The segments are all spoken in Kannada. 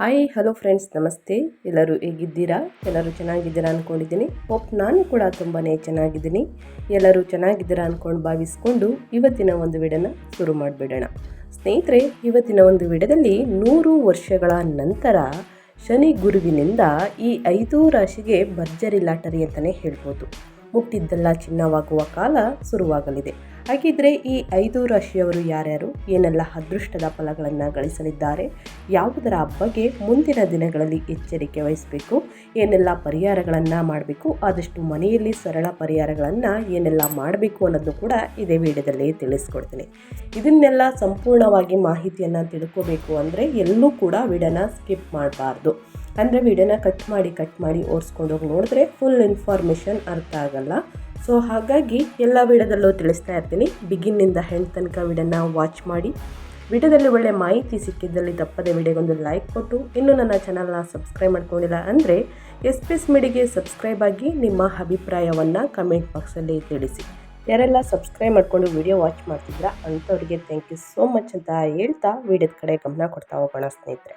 ಹಾಯ್ ಹಲೋ ಫ್ರೆಂಡ್ಸ್ ನಮಸ್ತೆ. ಎಲ್ಲರೂ ಹೇಗಿದ್ದೀರಾ? ಎಲ್ಲರೂ ಚೆನ್ನಾಗಿದ್ದೀರಾ ಅಂದ್ಕೊಂಡಿದ್ದೀನಿ ಹೋಪ್ ನಾನು ಕೂಡ ತುಂಬಾ ಚೆನ್ನಾಗಿದ್ದೀನಿ. ಎಲ್ಲರೂ ಚೆನ್ನಾಗಿದ್ದೀರಾ ಅಂದ್ಕೊಂಡು ಭಾವಿಸ್ಕೊಂಡು ಇವತ್ತಿನ ಒಂದು ವಿಡನ ಶುರು ಮಾಡಿಬಿಡೋಣ. ಸ್ನೇಹಿತರೆ, ಇವತ್ತಿನ ಒಂದು ವಿಡದಲ್ಲಿ ನೂರು ವರ್ಷಗಳ ನಂತರ ಶನಿ ಗುರುವಿನಿಂದ ಈ ಐದು ರಾಶಿಗೆ ಭರ್ಜರಿ ಲಾಟರಿ ಅಂತಲೇ ಹೇಳ್ಬೋದು. ಮುಟ್ಟಿದ್ದೆಲ್ಲ ಚಿನ್ನವಾಗುವ ಕಾಲ ಶುರುವಾಗಲಿದೆ. ಹಾಗಿದ್ರೆ ಈ ಐದು ರಾಶಿಯವರು ಯಾರ್ಯಾರು? ಏನೆಲ್ಲ ಅದೃಷ್ಟದ ಫಲಗಳನ್ನು ಗಳಿಸಲಿದ್ದಾರೆ? ಯಾವುದರ ಬಗ್ಗೆ ಮುಂದಿನ ದಿನಗಳಲ್ಲಿ ಎಚ್ಚರಿಕೆ ವಹಿಸಬೇಕು? ಏನೆಲ್ಲ ಪರಿಹಾರಗಳನ್ನು ಮಾಡಬೇಕು? ಆದಷ್ಟು ಮನೆಯಲ್ಲಿ ಸರಳ ಪರಿಹಾರಗಳನ್ನು ಏನೆಲ್ಲ ಮಾಡಬೇಕು ಅನ್ನೋದು ಕೂಡ ಇದೇ ವಿಡಿಯೋದಲ್ಲಿ ತಿಳಿಸ್ಕೊಡ್ತೀನಿ. ಇದನ್ನೆಲ್ಲ ಸಂಪೂರ್ಣವಾಗಿ ಮಾಹಿತಿಯನ್ನು ತಿಳ್ಕೋಬೇಕು ಅಂದರೆ ಎಲ್ಲೂ ಕೂಡ ವೀಡಿಯೋನ ಸ್ಕಿಪ್ ಮಾಡಬಾರ್ದು. ಅಂದರೆ ವಿಡಿಯೋನ ಕಟ್ ಮಾಡಿ ಕಟ್ ಮಾಡಿ ಓಡಿಸ್ಕೊಂಡೋಗಿ ನೋಡಿದ್ರೆ ಫುಲ್ ಇನ್ಫಾರ್ಮೇಷನ್ ಅರ್ಥ ಆಗಲ್ಲ. ಸೊ ಹಾಗಾಗಿ ಎಲ್ಲ ವಿಡಿಯೋದಲ್ಲೂ ತಿಳಿಸ್ತಾ ಇರ್ತೀನಿ. ಬಿಗಿನ್ನಿಂದ ಹೆಂಡ್ ತನಕ ವಿಡಿಯೋನ ವಾಚ್ ಮಾಡಿ. ವಿಡಿಯೋದಲ್ಲಿ ಒಳ್ಳೆ ಮಾಹಿತಿ ಸಿಕ್ಕಿದ್ದಲ್ಲಿ ತಪ್ಪದೆ ವಿಡಿಯೋಗೊಂದು ಲೈಕ್ ಕೊಟ್ಟು. ಇನ್ನೂ ನನ್ನ ಚಾನಲ್ನ ಸಬ್ಸ್ಕ್ರೈಬ್ ಮಾಡ್ಕೊಂಡಿಲ್ಲ ಅಂದರೆ ಎಸ್ ಪಿ ಎಸ್ ಮಿಡಿಗೆ ಸಬ್ಸ್ಕ್ರೈಬ್ ಆಗಿ ನಿಮ್ಮ ಅಭಿಪ್ರಾಯವನ್ನು ಕಮೆಂಟ್ ಬಾಕ್ಸಲ್ಲಿ ತಿಳಿಸಿ. ಯಾರೆಲ್ಲ ಸಬ್ಸ್ಕ್ರೈಬ್ ಮಾಡಿಕೊಂಡು ವಿಡಿಯೋ ವಾಚ್ ಮಾಡ್ತಿದ್ರ ಅಂಥವ್ರಿಗೆ ಥ್ಯಾಂಕ್ ಯು ಸೋ ಮಚ್ ಅಂತ ಹೇಳ್ತಾ ವಿಡಿಯೋದ ಕಡೆ ಗಮನ ಕೊಡ್ತಾ ಹೋಗೋಣ ಸ್ನೇಹಿತರೆ.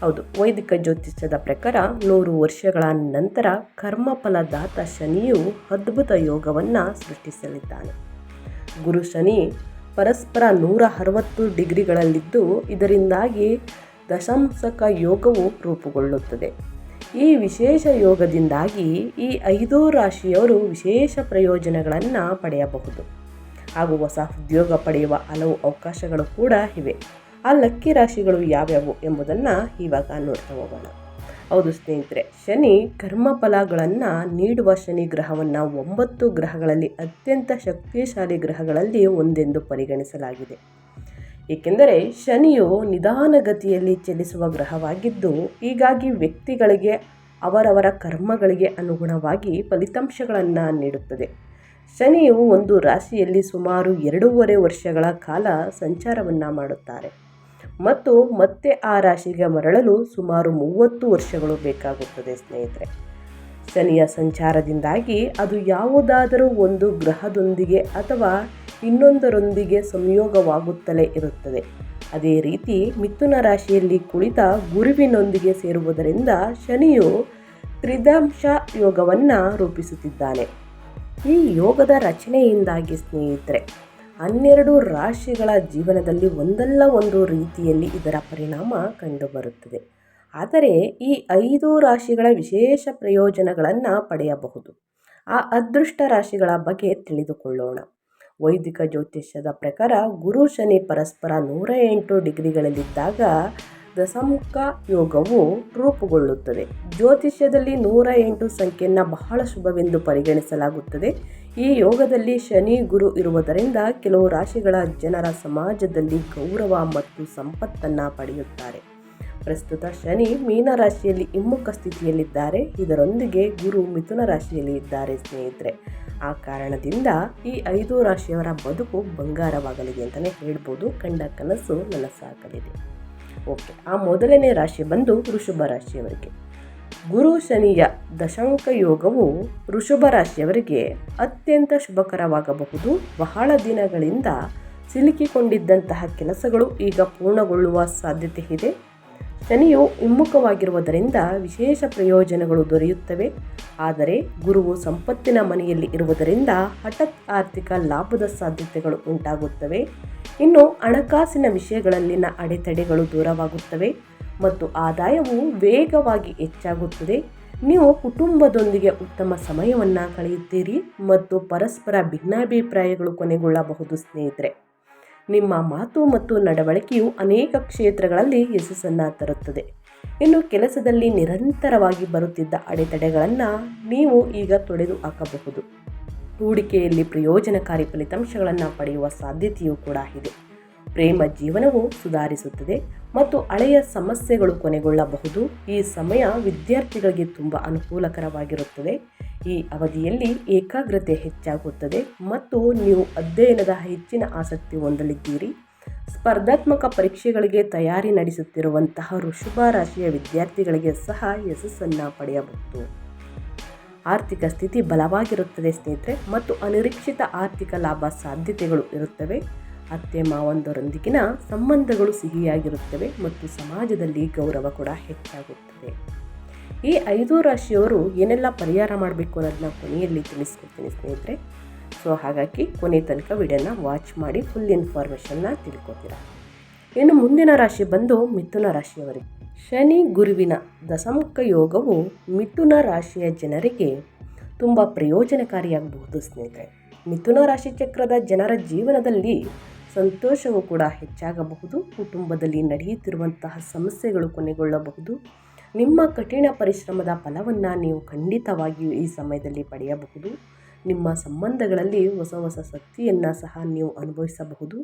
ಹೌದು. ವೈದಿಕ ಜ್ಯೋತಿಷ್ಯದ ಪ್ರಕಾರ ನೂರು ವರ್ಷಗಳ ನಂತರ ಕರ್ಮಫಲದಾತ ಶನಿಯು ಅದ್ಭುತ ಯೋಗವನ್ನು ಸೃಷ್ಟಿಸಲಿದ್ದಾನೆ. ಗುರು ಶನಿ ಪರಸ್ಪರ ನೂರ ಅರವತ್ತು ಡಿಗ್ರಿಗಳಲ್ಲಿದ್ದು ಇದರಿಂದಾಗಿ ದಶಂಸಕ ಯೋಗವು ರೂಪುಗೊಳ್ಳುತ್ತದೆ. ಈ ವಿಶೇಷ ಯೋಗದಿಂದಾಗಿ ಈ ಐದು ರಾಶಿಯವರು ವಿಶೇಷ ಪ್ರಯೋಜನಗಳನ್ನು ಪಡೆಯಬಹುದು. ಹಾಗೂ ಹೊಸ ಉದ್ಯೋಗ ಪಡೆಯುವ ಹಲವು ಅವಕಾಶಗಳು ಕೂಡ ಇವೆ. ಆ ಲಕ್ಕಿ ರಾಶಿಗಳು ಯಾವ್ಯಾವು ಎಂಬುದನ್ನು ಇವಾಗ ನೋಡ್ತಾ ಹೋಗೋಣ. ಹೌದು ಸ್ನೇಹಿತರೆ, ಶನಿ ಕರ್ಮಫಲಗಳನ್ನು ನೀಡುವ ಶನಿ ಗ್ರಹವನ್ನು ಒಂಬತ್ತು ಗ್ರಹಗಳಲ್ಲಿ ಅತ್ಯಂತ ಶಕ್ತಿಶಾಲಿ ಗ್ರಹಗಳಲ್ಲಿ ಒಂದೆಂದು ಪರಿಗಣಿಸಲಾಗಿದೆ. ಏಕೆಂದರೆ ಶನಿಯು ನಿಧಾನಗತಿಯಲ್ಲಿ ಚಲಿಸುವ ಗ್ರಹವಾಗಿದ್ದು, ಹೀಗಾಗಿ ವ್ಯಕ್ತಿಗಳಿಗೆ ಅವರವರ ಕರ್ಮಗಳಿಗೆ ಅನುಗುಣವಾಗಿ ಫಲಿತಾಂಶಗಳನ್ನು ನೀಡುತ್ತದೆ. ಶನಿಯು ಒಂದು ರಾಶಿಯಲ್ಲಿ ಸುಮಾರು ಎರಡೂವರೆ ವರ್ಷಗಳ ಕಾಲ ಸಂಚಾರವನ್ನು ಮಾಡುತ್ತಾರೆ. ಮತ್ತು ಮತ್ತೆ ಆ ರಾಶಿಗೆ ಮರಳಲು ಸುಮಾರು ಮೂವತ್ತು ವರ್ಷಗಳು ಬೇಕಾಗುತ್ತದೆ, ಸ್ನೇಹಿತರೆ. ಶನಿಯ ಸಂಚಾರದಿಂದಾಗಿ ಅದು ಯಾವುದಾದರೂ ಒಂದು ಗ್ರಹದೊಂದಿಗೆ ಅಥವಾ ಇನ್ನೊಂದರೊಂದಿಗೆ ಸಂಯೋಗವಾಗುತ್ತಲೇ ಇರುತ್ತದೆ. ಅದೇ ರೀತಿ ಮಿಥುನ ರಾಶಿಯಲ್ಲಿ ಕುಳಿತ ಗುರುವಿನೊಂದಿಗೆ ಸೇರುವುದರಿಂದ ಶನಿಯು ತ್ರಿದಂಶ ಯೋಗವನ್ನು ರೂಪಿಸುತ್ತಿದ್ದಾನೆ. ಈ ಯೋಗದ ರಚನೆಯಿಂದಾಗಿ, ಸ್ನೇಹಿತರೆ ಹನ್ನೆರಡು ರಾಶಿಗಳ ಜೀವನದಲ್ಲಿ ಒಂದಲ್ಲ ಒಂದು ರೀತಿಯಲ್ಲಿ ಇದರ ಪರಿಣಾಮ ಕಂಡುಬರುತ್ತದೆ. ಆದರೆ ಈ ಐದು ರಾಶಿಗಳ ವಿಶೇಷ ಪ್ರಯೋಜನಗಳನ್ನು ಪಡೆಯಬಹುದು. ಆ ಅದೃಷ್ಟ ರಾಶಿಗಳ ಬಗ್ಗೆ ತಿಳಿದುಕೊಳ್ಳೋಣ. ವೈದಿಕ ಜ್ಯೋತಿಷ್ಯದ ಪ್ರಕಾರ ಗುರು ಶನಿ ಪರಸ್ಪರ ನೂರ ಎಂಟು ಡಿಗ್ರಿಗಳಲ್ಲಿದ್ದಾಗ ದಶಮುಖ ಯೋಗವು ರೂಪುಗೊಳ್ಳುತ್ತದೆ. ಜ್ಯೋತಿಷ್ಯದಲ್ಲಿ ನೂರ ಎಂಟು ಸಂಖ್ಯೆಯನ್ನು ಬಹಳ ಶುಭವೆಂದು ಪರಿಗಣಿಸಲಾಗುತ್ತದೆ. ಈ ಯೋಗದಲ್ಲಿ ಶನಿ, ಗುರು ಇರುವುದರಿಂದ ಕೆಲವು ರಾಶಿಗಳ ಜನರ ಸಮಾಜದಲ್ಲಿ ಗೌರವ ಮತ್ತು ಸಂಪತ್ತನ್ನು ಪಡೆಯುತ್ತಾರೆ. ಪ್ರಸ್ತುತ ಶನಿ ಮೀನ ರಾಶಿಯಲ್ಲಿ ಹಿಮ್ಮುಖ ಸ್ಥಿತಿಯಲ್ಲಿದ್ದಾರೆ. ಇದರೊಂದಿಗೆ ಗುರು ಮಿಥುನ ರಾಶಿಯಲ್ಲಿ ಇದ್ದಾರೆ ಸ್ನೇಹಿತರೆ. ಆ ಕಾರಣದಿಂದ ಈ ಐದು ರಾಶಿಯವರ ಬದುಕು ಬಂಗಾರವಾಗಲಿದೆ ಅಂತಲೇ ಹೇಳ್ಬೋದು. ಕಂಡ ಕನಸು ನನಸಾಗಲಿದೆ. ಓಕೆ, ಆ ಮೊದಲನೇ ರಾಶಿ ಬಂದು ವೃಷಭ ರಾಶಿಯವರಿಗೆ. ಗುರು ಶನಿಯ ದಶಾಂಕ ಯೋಗವು ವೃಷಭ ರಾಶಿಯವರಿಗೆ ಅತ್ಯಂತ ಶುಭಕರವಾಗಬಹುದು. ಬಹಳ ದಿನಗಳಿಂದ ಸಿಲುಕಿಕೊಂಡಿದ್ದಂತಹ ಕೆಲಸಗಳು ಈಗ ಪೂರ್ಣಗೊಳ್ಳುವ ಸಾಧ್ಯತೆ ಇದೆ. ಶನಿಯು ಹಿಮ್ಮುಖವಾಗಿರುವುದರಿಂದ ವಿಶೇಷ ಪ್ರಯೋಜನಗಳು ದೊರೆಯುತ್ತವೆ. ಆದರೆ ಗುರುವು ಸಂಪತ್ತಿನ ಮನೆಯಲ್ಲಿ ಇರುವುದರಿಂದ ಹಠಾತ್ ಆರ್ಥಿಕ ಲಾಭದ ಸಾಧ್ಯತೆಗಳು ಉಂಟಾಗುತ್ತವೆ. ಇನ್ನು ಹಣಕಾಸಿನ ವಿಷಯಗಳಲ್ಲಿನ ಅಡೆತಡೆಗಳು ದೂರವಾಗುತ್ತವೆ ಮತ್ತು ಆದಾಯವು ವೇಗವಾಗಿ ಹೆಚ್ಚಾಗುತ್ತದೆ. ನೀವು ಕುಟುಂಬದೊಂದಿಗೆ ಉತ್ತಮ ಸಮಯವನ್ನು ಕಳೆಯುತ್ತೀರಿ ಮತ್ತು ಪರಸ್ಪರ ಭಿನ್ನಾಭಿಪ್ರಾಯಗಳು ಕೊನೆಗೊಳ್ಳಬಹುದು ಸ್ನೇಹಿತರೆ. ನಿಮ್ಮ ಮಾತು ಮತ್ತು ನಡವಳಿಕೆಯು ಅನೇಕ ಕ್ಷೇತ್ರಗಳಲ್ಲಿ ಯಶಸ್ಸನ್ನು ತರುತ್ತದೆ. ಇನ್ನು ಕೆಲಸದಲ್ಲಿ ನಿರಂತರವಾಗಿ ಬರುತ್ತಿದ್ದ ಅಡೆತಡೆಗಳನ್ನು ನೀವು ಈಗ ತೊಡೆದು ಹಾಕಬಹುದು ಹೂಡಿಕೆಯಲ್ಲಿ ಪ್ರಯೋಜನಕಾರಿ ಫಲಿತಾಂಶಗಳನ್ನು ಪಡೆಯುವ ಸಾಧ್ಯತೆಯೂ ಕೂಡ ಇದೆ. ಪ್ರೇಮ ಜೀವನವು ಸುಧಾರಿಸುತ್ತದೆ ಮತ್ತು ಹಳೆಯ ಸಮಸ್ಯೆಗಳು ಕೊನೆಗೊಳ್ಳಬಹುದು. ಈ ಸಮಯ ವಿದ್ಯಾರ್ಥಿಗಳಿಗೆ ತುಂಬ ಅನುಕೂಲಕರವಾಗಿರುತ್ತದೆ. ಈ ಅವಧಿಯಲ್ಲಿ ಏಕಾಗ್ರತೆ ಹೆಚ್ಚಾಗುತ್ತದೆ ಮತ್ತು ನೀವು ಅಧ್ಯಯನದ ಹೆಚ್ಚಿನ ಆಸಕ್ತಿ ಹೊಂದಲಿದ್ದೀರಿ. ಸ್ಪರ್ಧಾತ್ಮಕ ಪರೀಕ್ಷೆಗಳಿಗೆ ತಯಾರಿ ನಡೆಸುತ್ತಿರುವಂತಹ ವೃಷಭ ರಾಶಿಯ ವಿದ್ಯಾರ್ಥಿಗಳಿಗೆ ಸಹ ಯಶಸ್ಸನ್ನು ಪಡೆಯಬಹುದು. ಆರ್ಥಿಕ ಸ್ಥಿತಿ ಬಲವಾಗಿರುತ್ತದೆ ಸ್ನೇಹಿತರೆ, ಮತ್ತು ಅನಿರೀಕ್ಷಿತ ಆರ್ಥಿಕ ಲಾಭ ಸಾಧ್ಯತೆಗಳು ಇರುತ್ತವೆ. ಅತ್ತೆ ಮಾವಂದರೊಂದಿಗಿನ ಸಂಬಂಧಗಳು ಸಿಹಿಯಾಗಿರುತ್ತವೆ ಮತ್ತು ಸಮಾಜದಲ್ಲಿ ಗೌರವ ಕೂಡ ಹೆಚ್ಚಾಗುತ್ತದೆ. ಈ ಐದು ರಾಶಿಯವರು ಏನೆಲ್ಲ ಪರಿಹಾರ ಮಾಡಬೇಕು ಅನ್ನೋದನ್ನ ಕೊನೆಯಲ್ಲಿ ತಿಳಿಸ್ಕೊಡ್ತೀನಿ ಸ್ನೇಹಿತರೆ. ಸೊ, ಹಾಗಾಗಿ ಕೊನೆ ತನಕ ವಿಡಿಯೋನ ವಾಚ್ ಮಾಡಿ ಫುಲ್ ಇನ್ಫಾರ್ಮೇಷನ್ನ ತಿಳ್ಕೊತೀರ? ಇನ್ನು ಮುಂದಿನ ರಾಶಿ ಬಂದು ಮಿಥುನ ರಾಶಿಯವರಿಗೆ. ಶನಿ ಗುರುವಿನ ದಶಮಕ ಯೋಗವು ಮಿಥುನ ರಾಶಿಯ ಜನರಿಗೆ ತುಂಬ ಪ್ರಯೋಜನಕಾರಿಯಾಗಬಹುದು ಸ್ನೇಹಿತರೆ. ಮಿಥುನ ರಾಶಿ ಚಕ್ರದ ಜನರ ಜೀವನದಲ್ಲಿ ಸಂತೋಷವು ಕೂಡ ಹೆಚ್ಚಾಗಬಹುದು, ಕುಟುಂಬದಲ್ಲಿ ನಡೆಯುತ್ತಿರುವಂತಹ ಸಮಸ್ಯೆಗಳು ಕೊನೆಗೊಳ್ಳಬಹುದು. ನಿಮ್ಮ ಕಠಿಣ ಪರಿಶ್ರಮದ ಫಲವನ್ನು ನೀವು ಖಂಡಿತವಾಗಿಯೂ ಈ ಸಮಯದಲ್ಲಿ ಪಡೆಯಬಹುದು. ನಿಮ್ಮ ಸಂಬಂಧಗಳಲ್ಲಿ ಹೊಸ ಹೊಸ ಶಕ್ತಿಯನ್ನು ಸಹ ನೀವು ಅನುಭವಿಸಬಹುದು.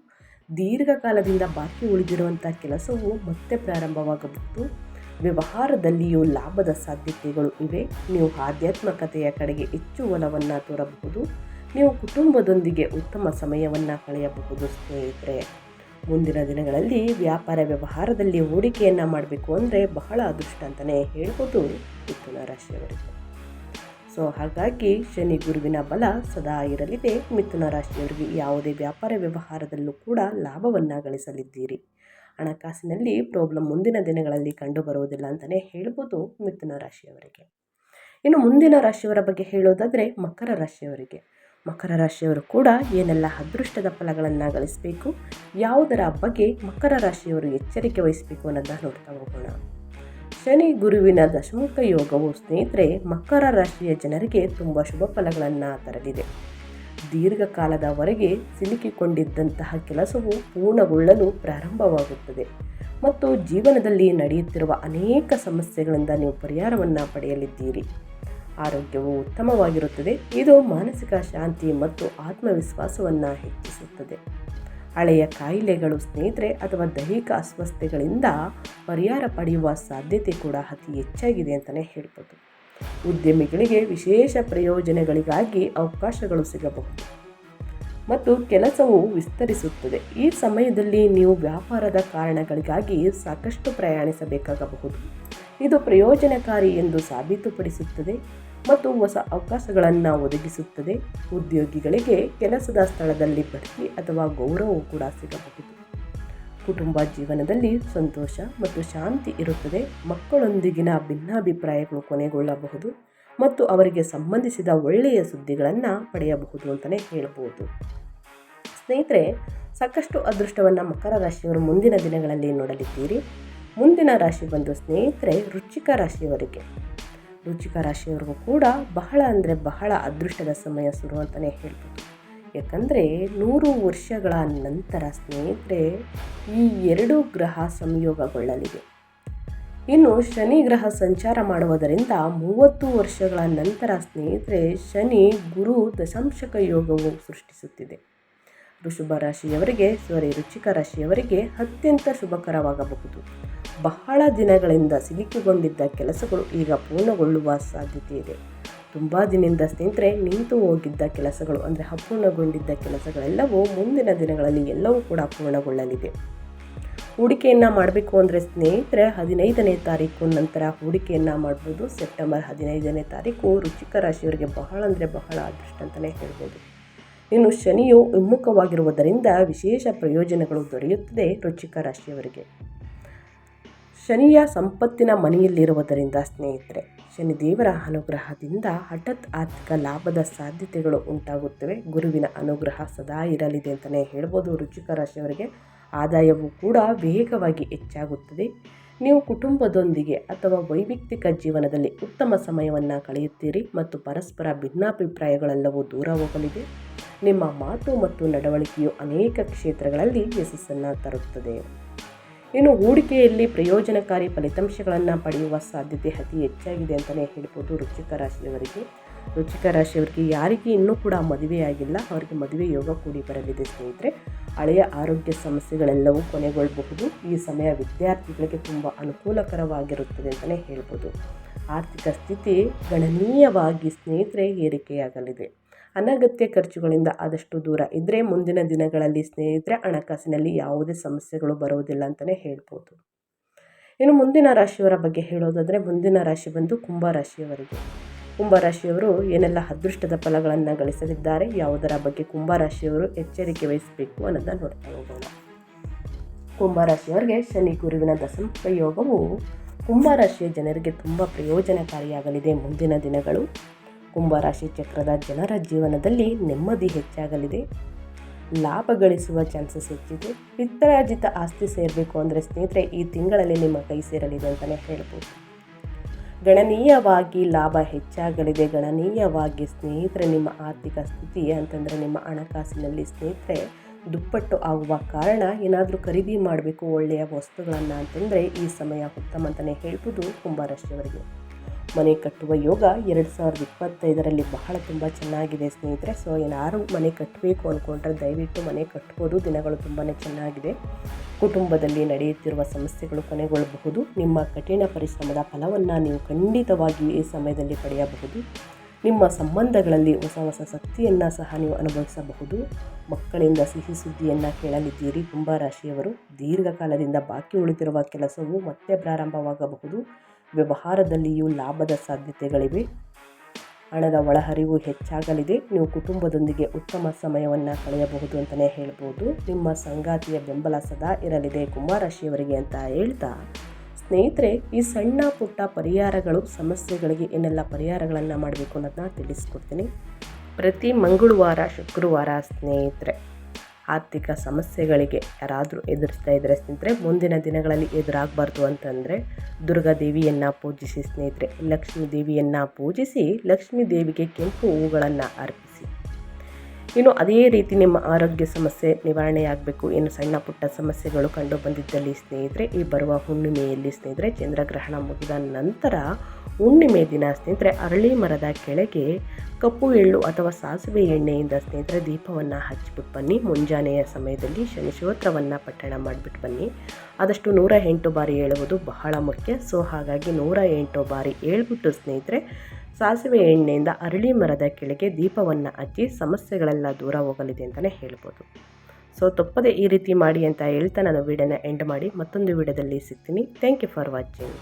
ದೀರ್ಘಕಾಲದಿಂದ ಬಾಕಿ ಉಳಿದಿರುವಂಥ ಕೆಲಸವು ಮತ್ತೆ ಪ್ರಾರಂಭವಾಗಬಹುದು. ವ್ಯವಹಾರದಲ್ಲಿಯೂ ಲಾಭದ ಸಾಧ್ಯತೆಗಳು ಇವೆ. ನೀವು ಆಧ್ಯಾತ್ಮಕತೆಯ ಕಡೆಗೆ ಹೆಚ್ಚು ಒಲವನ್ನು ತೋರಬಹುದು. ನೀವು ಕುಟುಂಬದೊಂದಿಗೆ ಉತ್ತಮ ಸಮಯವನ್ನು ಕಳೆಯಬಹುದು ಸ್ನೇಹಿತರೆ. ಮುಂದಿನ ದಿನಗಳಲ್ಲಿ ವ್ಯಾಪಾರ ವ್ಯವಹಾರದಲ್ಲಿ ಹೂಡಿಕೆಯನ್ನು ಮಾಡಬೇಕು ಅಂದರೆ ಬಹಳ ಅದೃಷ್ಟ ಅಂತಲೇ ಹೇಳ್ಬೋದು ಮಿಥುನ ರಾಶಿಯವರಿಗೆ. ಸೊ ಹಾಗಾಗಿ ಶನಿ ಗುರುವಿನ ಬಲ ಸದಾ ಇರಲಿದೆ. ಮಿಥುನ ರಾಶಿಯವರಿಗೆ ಯಾವುದೇ ವ್ಯಾಪಾರ ವ್ಯವಹಾರದಲ್ಲೂ ಕೂಡ ಲಾಭವನ್ನು ಗಳಿಸಲಿದ್ದೀರಿ. ಹಣಕಾಸಿನಲ್ಲಿ ಪ್ರಾಬ್ಲಮ್ ಮುಂದಿನ ದಿನಗಳಲ್ಲಿ ಕಂಡುಬರುವುದಿಲ್ಲ ಅಂತಲೇ ಹೇಳ್ಬೋದು ಮಿಥುನ ರಾಶಿಯವರಿಗೆ. ಇನ್ನು ಮುಂದಿನ ರಾಶಿಯವರ ಬಗ್ಗೆ ಹೇಳೋದಾದರೆ ಮಕರ ರಾಶಿಯವರಿಗೆ. ಮಕರ ರಾಶಿಯವರು ಕೂಡ ಏನೆಲ್ಲ ಅದೃಷ್ಟದ ಫಲಗಳನ್ನು ಗಳಿಸಬೇಕು, ಯಾವುದರ ಬಗ್ಗೆ ಮಕರ ರಾಶಿಯವರು ಎಚ್ಚರಿಕೆ ವಹಿಸಬೇಕು ಅನ್ನೋದನ್ನು ನೋಡ್ತಾ ಹೋಗೋಣ. ಶನಿ ಗುರುವಿನ ದಶಮುಖ ಯೋಗವು ಸ್ನೇಹಿತರೆ ಮಕರ ರಾಶಿಯ ಜನರಿಗೆ ತುಂಬ ಶುಭ ಫಲಗಳನ್ನು ತರಲಿದೆ. ದೀರ್ಘಕಾಲದವರೆಗೆ ಸಿಲುಕಿಕೊಂಡಿದ್ದಂತಹ ಕೆಲಸವು ಪೂರ್ಣಗೊಳ್ಳಲು ಪ್ರಾರಂಭವಾಗುತ್ತದೆ ಮತ್ತು ಜೀವನದಲ್ಲಿ ನಡೆಯುತ್ತಿರುವ ಅನೇಕ ಸಮಸ್ಯೆಗಳಿಂದ ನೀವು ಪರಿಹಾರವನ್ನು ಪಡೆಯಲಿದ್ದೀರಿ. ಆರೋಗ್ಯವು ಉತ್ತಮವಾಗಿರುತ್ತದೆ, ಇದು ಮಾನಸಿಕ ಶಾಂತಿ ಮತ್ತು ಆತ್ಮವಿಶ್ವಾಸವನ್ನು ಹೆಚ್ಚಿಸುತ್ತದೆ. ಹಳೆಯ ಕಾಯಿಲೆಗಳು, ಸ್ನೇಹಿತರೆ, ಅಥವಾ ದೈಹಿಕ ಅಸ್ವಸ್ಥತೆಗಳಿಂದ ಪರಿಹಾರ ಪಡೆಯುವ ಸಾಧ್ಯತೆ ಕೂಡ ಅತಿ ಹೆಚ್ಚಾಗಿದೆ ಅಂತಲೇ ಹೇಳ್ಬೋದು. ಉದ್ಯಮಿಗಳಿಗೆ ವಿಶೇಷ ಪ್ರಯೋಜನಗಳಿಗಾಗಿ ಅವಕಾಶಗಳು ಸಿಗಬಹುದು. ಮತ್ತು ಕೆಲಸವು ವಿಸ್ತರಿಸುತ್ತದೆ. ಈ ಸಮಯದಲ್ಲಿ ನೀವು ವ್ಯಾಪಾರದ ಕಾರಣಗಳಿಗಾಗಿ ಸಾಕಷ್ಟು ಪ್ರಯಾಣಿಸಬೇಕಾಗಬಹುದು. ಇದು ಪ್ರಯೋಜನಕಾರಿ ಎಂದು ಸಾಬೀತುಪಡಿಸುತ್ತದೆ. ಮತ್ತು ಹೊಸ ಅವಕಾಶಗಳನ್ನು ಒದಗಿಸುತ್ತದೆ. ಉದ್ಯೋಗಿಗಳಿಗೆ ಕೆಲಸದ ಸ್ಥಳದಲ್ಲಿ ಬಡ್ತಿ ಅಥವಾ ಗೌರವವು ಕೂಡ ಸಿಗಬಹುದು. ಕುಟುಂಬ ಜೀವನದಲ್ಲಿ ಸಂತೋಷ ಮತ್ತು ಶಾಂತಿ ಇರುತ್ತದೆ. ಮಕ್ಕಳೊಂದಿಗಿನ ಭಿನ್ನಾಭಿಪ್ರಾಯಗಳು ಕೊನೆಗೊಳ್ಳಬಹುದು ಮತ್ತು ಅವರಿಗೆ ಸಂಬಂಧಿಸಿದ ಒಳ್ಳೆಯ ಸುದ್ದಿಗಳನ್ನು ಪಡೆಯಬಹುದು ಅಂತಲೇ ಹೇಳಬಹುದು ಸ್ನೇಹಿತರೆ, ಸಾಕಷ್ಟು ಅದೃಷ್ಟವನ್ನು ಮಕರ ರಾಶಿಯವರು ಮುಂದಿನ ದಿನಗಳಲ್ಲಿ ನೋಡಲಿದ್ದೀರಿ. ಮುಂದಿನ ರಾಶಿ ಬಂದು ಸ್ನೇಹಿತರೆ ರುಚಿಕ ರಾಶಿಯವರಿಗೆ. ವೃಶ್ಚಿಕ ರಾಶಿಯವರಿಗೂ ಕೂಡ ಬಹಳ ಅಂದರೆ ಬಹಳ ಅದೃಷ್ಟದ ಸಮಯ ಶುರು ಅಂತಲೇ ಹೇಳ್ಬೋದು. ಯಾಕಂದರೆ ನೂರು ವರ್ಷಗಳ ನಂತರ ಸ್ನೇಹಿತರೆ ಈ ಎರಡು ಗ್ರಹ ಸಂಯೋಗಗೊಳ್ಳಲಿದೆ. ಇನ್ನು ಶನಿ ಗ್ರಹ ಸಂಚಾರ ಮಾಡುವುದರಿಂದ ಮೂವತ್ತು ವರ್ಷಗಳ ನಂತರ ಸ್ನೇಹಿತರೆ ಶನಿ ಗುರು ದಶಾಂಶಕ ಯೋಗವು ಸೃಷ್ಟಿಸುತ್ತಿದೆ. ಋಷಭ ರಾಶಿಯವರಿಗೆ ಸಾರಿ ರುಚಿಕ ರಾಶಿಯವರಿಗೆ ಅತ್ಯಂತ ಶುಭಕರವಾಗಬಹುದು. ಬಹಳ ದಿನಗಳಿಂದ ಸಿಲುಕಿಕೊಂಡಿದ್ದ ಕೆಲಸಗಳು ಈಗ ಪೂರ್ಣಗೊಳ್ಳುವ ಸಾಧ್ಯತೆ ಇದೆ ತುಂಬ ದಿನದಿಂದ ಸ್ನೇಹಿತರೆ, ನಿಂತು ಹೋಗಿದ್ದ ಕೆಲಸಗಳು ಅಂದರೆ ಅಪೂರ್ಣಗೊಂಡಿದ್ದ ಕೆಲಸಗಳೆಲ್ಲವೂ ಮುಂದಿನ ದಿನಗಳಲ್ಲಿ ಎಲ್ಲವೂ ಕೂಡ ಪೂರ್ಣಗೊಳ್ಳಲಿದೆ. ಹೂಡಿಕೆಯನ್ನು ಮಾಡಬೇಕು ಅಂದರೆ ಸ್ನೇಹಿತರೆ, ಹದಿನೈದನೇ ತಾರೀಕು ನಂತರ ಹೂಡಿಕೆಯನ್ನು ಮಾಡ್ಬೋದು. ಸೆಪ್ಟೆಂಬರ್ ಹದಿನೈದನೇ ತಾರೀಕು ರುಚಿಕ ರಾಶಿಯವರಿಗೆ ಬಹಳ ಅಂದರೆ ಬಹಳ ಅದೃಷ್ಟ ಅಂತಲೇ ಹೇಳ್ಬೋದು. ಇನ್ನು ಶನಿಯು ವಿಮುಖವಾಗಿರುವುದರಿಂದ ವಿಶೇಷ ಪ್ರಯೋಜನಗಳು ದೊರೆಯುತ್ತದೆ ರುಚಿಕ ರಾಶಿಯವರಿಗೆ. ಶನಿಯ ಸಂಪತ್ತಿನ ಮನೆಯಲ್ಲಿರುವುದರಿಂದ ಸ್ನೇಹಿತರೆ ಶನಿದೇವರ ಅನುಗ್ರಹದಿಂದ ಹಠಾತ್ ಆರ್ಥಿಕ ಲಾಭದ ಸಾಧ್ಯತೆಗಳು ಉಂಟಾಗುತ್ತವೆ. ಗುರುವಿನ ಅನುಗ್ರಹ ಸದಾ ಇರಲಿದೆ ಅಂತಲೇ ಹೇಳ್ಬೋದು. ರುಚಿಕ ರಾಶಿಯವರಿಗೆ ಆದಾಯವು ಕೂಡ ವೇಗವಾಗಿ ಹೆಚ್ಚಾಗುತ್ತದೆ. ನೀವು ಕುಟುಂಬದೊಂದಿಗೆ ಅಥವಾ ವೈಯಕ್ತಿಕ ಜೀವನದಲ್ಲಿ ಉತ್ತಮ ಸಮಯವನ್ನು ಕಳೆಯುತ್ತೀರಿ ಮತ್ತು ಪರಸ್ಪರ ಭಿನ್ನಾಭಿಪ್ರಾಯಗಳೆಲ್ಲವೂ ದೂರ ಹೋಗಲಿದೆ. ನಿಮ್ಮ ಮಾತು ಮತ್ತು ನಡವಳಿಕೆಯು ಅನೇಕ ಕ್ಷೇತ್ರಗಳಲ್ಲಿ ಯಶಸ್ಸನ್ನು ತರುತ್ತದೆ. ಇನ್ನು ಹೂಡಿಕೆಯಲ್ಲಿ ಪ್ರಯೋಜನಕಾರಿ ಫಲಿತಾಂಶಗಳನ್ನು ಪಡೆಯುವ ಸಾಧ್ಯತೆ ಅತಿ ಹೆಚ್ಚಾಗಿದೆ ಅಂತಲೇ ಹೇಳ್ಬೋದು ವೃಶ್ಚಿಕ ರಾಶಿಯವರಿಗೆ. ರುಚಿಕ ರಾಶಿಯವರಿಗೆ ಯಾರಿಗೆ ಇನ್ನೂ ಕೂಡ ಮದುವೆಯಾಗಿಲ್ಲ ಅವರಿಗೆ ಮದುವೆ ಯೋಗ ಕೂಡಿ ಬರಲಿದೆ ಸ್ನೇಹಿತರೆ. ಹಳೆಯ ಆರೋಗ್ಯ ಸಮಸ್ಯೆಗಳೆಲ್ಲವೂ ಕೊನೆಗೊಳ್ಳಬಹುದು ಈ ಸಮಯ ವಿದ್ಯಾರ್ಥಿಗಳಿಗೆ ತುಂಬ ಅನುಕೂಲಕರವಾಗಿರುತ್ತದೆ ಅಂತಲೇ ಹೇಳ್ಬೋದು. ಆರ್ಥಿಕ ಸ್ಥಿತಿ ಗಣನೀಯವಾಗಿ ಸ್ನೇಹಿತರೆ ಏರಿಕೆಯಾಗಲಿದೆ. ಅನಗತ್ಯ ಖರ್ಚುಗಳಿಂದ ಆದಷ್ಟು ದೂರ ಇದ್ದರೆ ಮುಂದಿನ ದಿನಗಳಲ್ಲಿ ಸ್ನೇಹಿತರೆ, ಹಣಕಾಸಿನಲ್ಲಿ ಯಾವುದೇ ಸಮಸ್ಯೆಗಳು ಬರುವುದಿಲ್ಲ ಅಂತಲೇ ಹೇಳ್ಬೋದು. ಇನ್ನು ಮುಂದಿನ ರಾಶಿಯವರ ಬಗ್ಗೆ ಹೇಳೋದಾದರೆ, ಮುಂದಿನ ರಾಶಿ ಬಂದು ಕುಂಭ ರಾಶಿಯವರಿಗೆ. ಕುಂಭರಾಶಿಯವರು ಏನೆಲ್ಲ ಅದೃಷ್ಟದ ಫಲಗಳನ್ನು ಗಳಿಸಲಿದ್ದಾರೆ, ಯಾವುದರ ಬಗ್ಗೆ ಕುಂಭರಾಶಿಯವರು ಎಚ್ಚರಿಕೆ ವಹಿಸಬೇಕು ಅನ್ನೋದನ್ನು ನೋಡ್ತಾ ಹೋಗೋಣ ಕುಂಭರಾಶಿಯವರಿಗೆ ಶನಿ ಗುರುವಿನ ದಶಮ ಯೋಗವು ಕುಂಭರಾಶಿಯ ಜನರಿಗೆ ತುಂಬ ಪ್ರಯೋಜನಕಾರಿಯಾಗಲಿದೆ ಮುಂದಿನ ದಿನಗಳು. ಕುಂಭರಾಶಿ ಚಕ್ರದ ಜನರ ಜೀವನದಲ್ಲಿ ನೆಮ್ಮದಿ ಹೆಚ್ಚಾಗಲಿದೆ. ಲಾಭ ಗಳಿಸುವ ಚಾನ್ಸಸ್ ಹೆಚ್ಚಿದೆ. ಪಿತ್ತರಾಜಿತ ಆಸ್ತಿ ಸೇರಬೇಕು ಅಂದರೆ ಸ್ನೇಹಿತರೆ, ಈ ತಿಂಗಳಲ್ಲಿ ನಿಮ್ಮ ಕೈ ಸೇರಲಿದೆ ಅಂತಲೇ ಹೇಳ್ಬೋದು. ಗಣನೀಯವಾಗಿ ಲಾಭ ಹೆಚ್ಚಾಗಲಿದೆ. ಗಣನೀಯವಾಗಿ ಸ್ನೇಹಿತರೆ, ನಿಮ್ಮ ಆರ್ಥಿಕ ಸ್ಥಿತಿ ಅಂತಂದರೆ ನಿಮ್ಮ ಹಣಕಾಸಿನಲ್ಲಿ ಸ್ನೇಹಿತರೆ, ದುಪ್ಪಟ್ಟು ಆಗುವ ಕಾರಣ ಏನಾದರೂ ಖರೀದಿ ಮಾಡಬೇಕು ಒಳ್ಳೆಯ ವಸ್ತುಗಳನ್ನು ಅಂತಂದರೆ ಈ ಸಮಯ ಉತ್ತಮ ಅಂತಲೇ ಹೇಳ್ಬೋದು ಕುಂಭರಾಶಿಯವರಿಗೆ. ಮನೆ ಕಟ್ಟುವ ಯೋಗ ಎರಡು ಸಾವಿರದ ಇಪ್ಪತ್ತೈದರಲ್ಲಿ ಬಹಳ ತುಂಬ ಚೆನ್ನಾಗಿದೆ ಸ್ನೇಹಿತರೆ. ಸೊ ಏನಾರು ಮನೆ ಕಟ್ಟಬೇಕು ಅಂದ್ಕೊಂಡ್ರೆ ದಯವಿಟ್ಟು ಮನೆ ಕಟ್ಬೋದು. ದಿನಗಳು ತುಂಬಾ ಚೆನ್ನಾಗಿದೆ. ಕುಟುಂಬದಲ್ಲಿ ನಡೆಯುತ್ತಿರುವ ಸಮಸ್ಯೆಗಳು ಕೊನೆಗೊಳ್ಳಬಹುದು. ನಿಮ್ಮ ಕಠಿಣ ಪರಿಶ್ರಮದ ಫಲವನ್ನು ನೀವು ಖಂಡಿತವಾಗಿಯೂ ಈ ಸಮಯದಲ್ಲಿ ಪಡೆಯಬಹುದು. ನಿಮ್ಮ ಸಂಬಂಧಗಳಲ್ಲಿ ಹೊಸ ಹೊಸ ಶಕ್ತಿಯನ್ನು ಸಹ ನೀವು ಅನುಭವಿಸಬಹುದು. ಮಕ್ಕಳಿಂದ ಸಿಹಿ ಸುದ್ದಿಯನ್ನು ಕೇಳಲಿದ್ದೀರಿ. ಕುಂಭರಾಶಿಯವರು ದೀರ್ಘಕಾಲದಿಂದ ಬಾಕಿ ಉಳಿದಿರುವ ಕೆಲಸವು ಮತ್ತೆ ಪ್ರಾರಂಭವಾಗಬಹುದು. ವ್ಯವಹಾರದಲ್ಲಿಯೂ ಲಾಭದ ಸಾಧ್ಯತೆಗಳಿವೆ. ಹಣದ ಒಳಹರಿವು ಹೆಚ್ಚಾಗಲಿದೆ. ನೀವು ಕುಟುಂಬದೊಂದಿಗೆ ಉತ್ತಮ ಸಮಯವನ್ನು ಕಳೆಯಬಹುದು ಅಂತಲೇ ಹೇಳ್ಬೋದು. ನಿಮ್ಮ ಸಂಗಾತಿಯ ಬೆಂಬಲ ಸದಾ ಇರಲಿದೆ ಕುಂಭರಾಶಿಯವರಿಗೆ ಅಂತ ಹೇಳ್ತಾ. ಸ್ನೇಹಿತರೆ, ಈ ಸಣ್ಣ ಪುಟ್ಟ ಪರಿಹಾರಗಳು ಸಮಸ್ಯೆಗಳಿಗೆ ಏನೆಲ್ಲ ಪರಿಹಾರಗಳನ್ನು ಮಾಡಬೇಕು ಅನ್ನೋದನ್ನ ತಿಳಿಸ್ಕೊಡ್ತೀನಿ. ಪ್ರತಿ ಮಂಗಳವಾರ, ಶುಕ್ರವಾರ ಸ್ನೇಹಿತರೆ. ಆರ್ಥಿಕ ಸಮಸ್ಯೆಗಳಿಗೆ ಯಾರಾದರೂ ಎದುರಿಸ್ತಾ ಇದ್ದರೆ ಸ್ನೇಹಿತರೆ, ಮುಂದಿನ ದಿನಗಳಲ್ಲಿ ಎದುರಾಗಬಾರ್ದು ಅಂತಂದರೆ ದುರ್ಗಾದೇವಿಯನ್ನು ಪೂಜಿಸಿ ಸ್ನೇಹಿತರೆ. ಲಕ್ಷ್ಮೀ ದೇವಿಯನ್ನು ಪೂಜಿಸಿ ಲಕ್ಷ್ಮೀ ದೇವಿಗೆ ಕೆಂಪು ಹೂಗಳನ್ನು ಅರ್ಪಿಸಿ. ಇನ್ನು ಅದೇ ರೀತಿ ನಿಮ್ಮ ಆರೋಗ್ಯ ಸಮಸ್ಯೆ ನಿವಾರಣೆಯಾಗಬೇಕು. ಏನು ಸಣ್ಣ ಪುಟ್ಟ ಸಮಸ್ಯೆಗಳು ಕಂಡು ಬಂದಿದ್ದಲ್ಲಿ ಸ್ನೇಹಿತರೆ, ಈ ಬರುವ ಹುಣ್ಣಿಮೆಯಲ್ಲಿ ಸ್ನೇಹಿತರೆ, ಚಂದ್ರಗ್ರಹಣ ಮುಗಿದ ನಂತರ ಹುಣ್ಣಿಮೆ ದಿನ ಸ್ನೇಹಿತರೆ, ಅರಳಿ ಮರದ ಕೆಳಗೆ ಕಪ್ಪು ಎಳ್ಳು ಅಥವಾ ಸಾಸಿವೆ ಎಣ್ಣೆಯಿಂದ ಸ್ನೇಹಿತರೆ ದೀಪವನ್ನು ಹಚ್ಚಿಬಿಟ್ಟು ಬನ್ನಿ. ಮುಂಜಾನೆಯ ಸಮಯದಲ್ಲಿ ಶನಿಶೋತ್ರವನ್ನು ಪಠಣ ಮಾಡಿಬಿಟ್ಟು ಬನ್ನಿ. ಆದಷ್ಟು ನೂರ ಎಂಟು ಬಾರಿ ಹೇಳುವುದು ಬಹಳ ಮುಖ್ಯ. ಸೊ, ಹಾಗಾಗಿ ನೂರ ಎಂಟು ಬಾರಿ ಹೇಳ್ಬಿಟ್ಟು ಸ್ನೇಹಿತರೆ ಸಾಸಿವೆ ಎಣ್ಣೆಯಿಂದ ಅರಳಿ ಮರದ ಕೆಳಗೆ ದೀಪವನ್ನು ಹಚ್ಚಿ ಸಮಸ್ಯೆಗಳೆಲ್ಲ ದೂರ ಹೋಗಲಿದೆ ಅಂತಲೇ ಹೇಳ್ಬೋದು. ಸೊ ತಪ್ಪದೆ ಈ ರೀತಿ ಮಾಡಿ ಅಂತ ಹೇಳ್ತಾ ನಾನು ವೀಡಿಯೋನ ಎಂಡ್ ಮಾಡಿ. ಮತ್ತೊಂದು ವೀಡಿಯೋದಲ್ಲಿ ಸಿಗ್ತೀನಿ. Thank you for watching